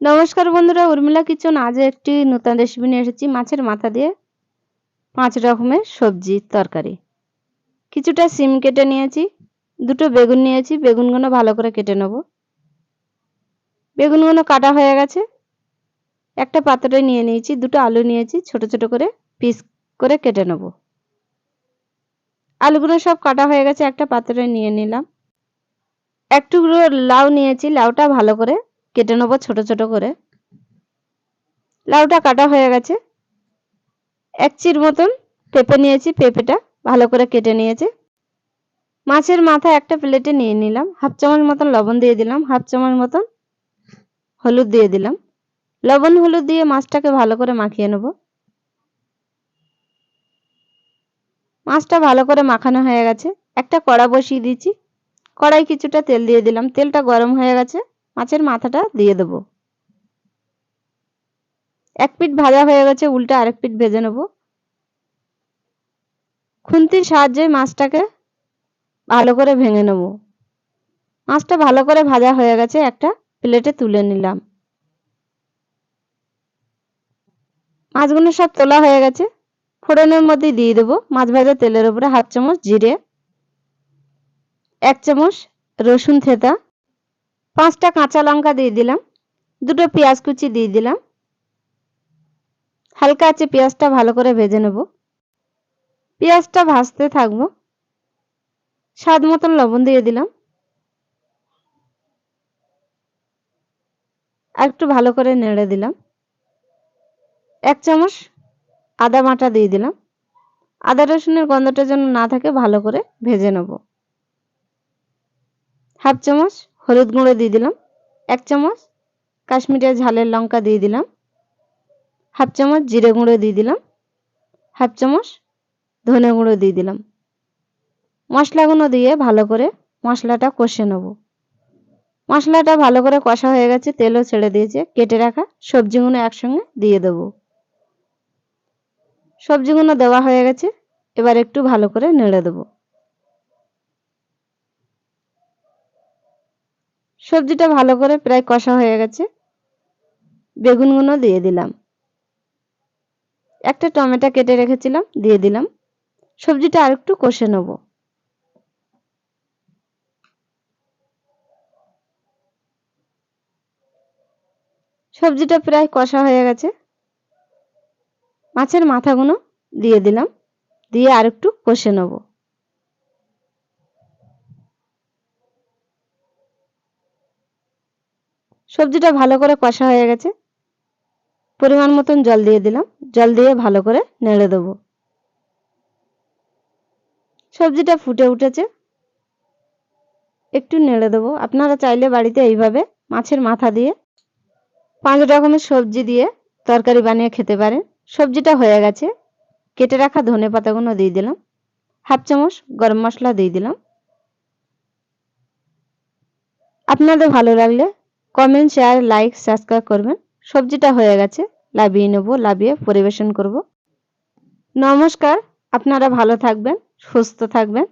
নমস্কার বন্ধুরা, উর্মিলা কিচেন। আজ একটি নতুন রেসিপি নিয়ে এসেছি মাছের মাথা দিয়ে। পাঁচ রকমের সবজির তরকারি। কিছুটা সিম কেটে নিয়েছি, দুটো বেগুন নিয়েছি, বেগুনগুলো ভালো করে কেটে নেব। বেগুনগুলো কাটা হয়ে গেছে। একটা পাত্রে নিয়ে নিয়েছি, দুটো আলু নিয়েছি, ছোট ছোট করে পিস করে কেটে নেব। আলুগুলো সব কাটা হয়ে গেছে, একটা পাত্রে নিয়ে নিলাম। একটু লাউ নিয়েছি, লাউটা ভালো করে কেটে নেব ছোট ছোট করে। লাউটা কাটা হয়ে গেছে। এক চির মতন পেঁপে নিয়েছি, পেঁপেটা ভালো করে কেটে নিয়েছে। মাছের মাথা একটা প্লেটে নিয়ে নিলাম। হাফ চামচ মতন লবণ দিয়ে দিলাম, হাফ চামচ মতন হলুদ দিয়ে দিলাম। লবণ হলুদ দিয়ে মাছটাকে ভালো করে মাখিয়ে নেব। মাছটা ভালো করে মাখানো হয়ে গেছে। একটা কড়া বসিয়ে দিয়েছি। কড়াই কিছুটা তেল দিয়ে দিলাম। তেলটা গরম হয়ে গেছে। মাছের মাথাটা দিয়ে দেবো। এক পিঠ ভাজা হয়ে গেছে, উল্টে আরেক পিঠ ভেজে নেব। খুন্তির সাহায্যে মাছটাকে ভালো করে ভেঙে নেব। মাছটা ভালো করে ভাজা হয়ে গেছে, একটা প্লেটে তুলে নিলাম। মাছগুলো সব তোলা হয়ে গেছে। ফোড়নের মধ্যে দিয়ে দেবো মাছ ভাজা তেলের উপরে হাফ চামচ জিরে, এক চামচ রসুন থেতা পাঁচটা কাঁচা লঙ্কা দিয়ে দিলাম, দুটো পেঁয়াজ কুচি দিয়ে দিলাম। হালকা আছে পেঁয়াজটা ভালো করে ভেজে নেব। পেঁয়াজটা ভাজতে থাকব। স্বাদ মতন লবণ দিয়ে দিলাম। একটু ভালো করে নেড়ে দিলাম। এক চামচ আদা বাটা দিয়ে দিলাম। আদা রসুনের গন্ধটা যেন না থাকে, ভালো করে ভেজে নেব। হাফ চামচ হলুদ গুঁড়ো দিয়ে দিলাম, এক চামচ কাশ্মীরের ঝালের লঙ্কা দিয়ে দিলাম, হাফ চামচ জিরে গুঁড়ো দিয়ে দিলাম, হাফ চামচ ধনে গুঁড়ো দিয়ে দিলাম। মশলাগুলো দিয়ে ভালো করে মশলাটা কষে নেব। মশলাটা ভালো করে কষা হয়ে গেছে, তেলও ছেড়ে দিয়েছে, কেটে রাখা সবজিগুলো একসঙ্গে দিয়ে দেব। সবজিগুলো দেওয়া হয়ে গেছে, এবার একটু ভালো করে নেড়ে দেবো। সবজিটা ভালো করে প্রায় কষা হয়ে গেছে। বেগুনগুলো দিয়ে দিলাম। একটা টমেটো কেটে রেখেছিলাম, দিয়ে দিলাম। সবজিটা আর একটু কষে নেব। সবজিটা প্রায় কষা হয়ে গেছে। মাছের মাথাগুলো দিয়ে দিলাম, দিয়ে আর একটু কষে নেব। সবজিটা ভালো করে কষা হয়ে গেছে। পরিমাণ মতন জল দিয়ে দিলাম। জল দিয়ে ভালো করে নেড়ে দেবো। সবজিটা ফুটে উঠেছে। একটু নেড়ে দেবো। আপনারা চাইলে বাড়িতে এইভাবে মাছের মাথা দিয়ে পাঁচ রকমের সবজি দিয়ে তরকারি বানিয়ে খেতে পারেন। সবজিটা হয়ে গেছে। কেটে রাখা ধনে পাতাগুলো দিয়ে দিলাম। হাফ চামচ গরম মশলা দিয়ে দিলাম। আপনাদের ভালো লাগলে কমেন্ট শেয়ার লাইক সাবস্ক্রাইব করবেন। সবজিটা হয়ে গেছে, লাভিয়ে নেব, লাভিয়ে পরিবেশন করব। নমস্কার, আপনারা ভালো থাকবেন, সুস্থ থাকবেন।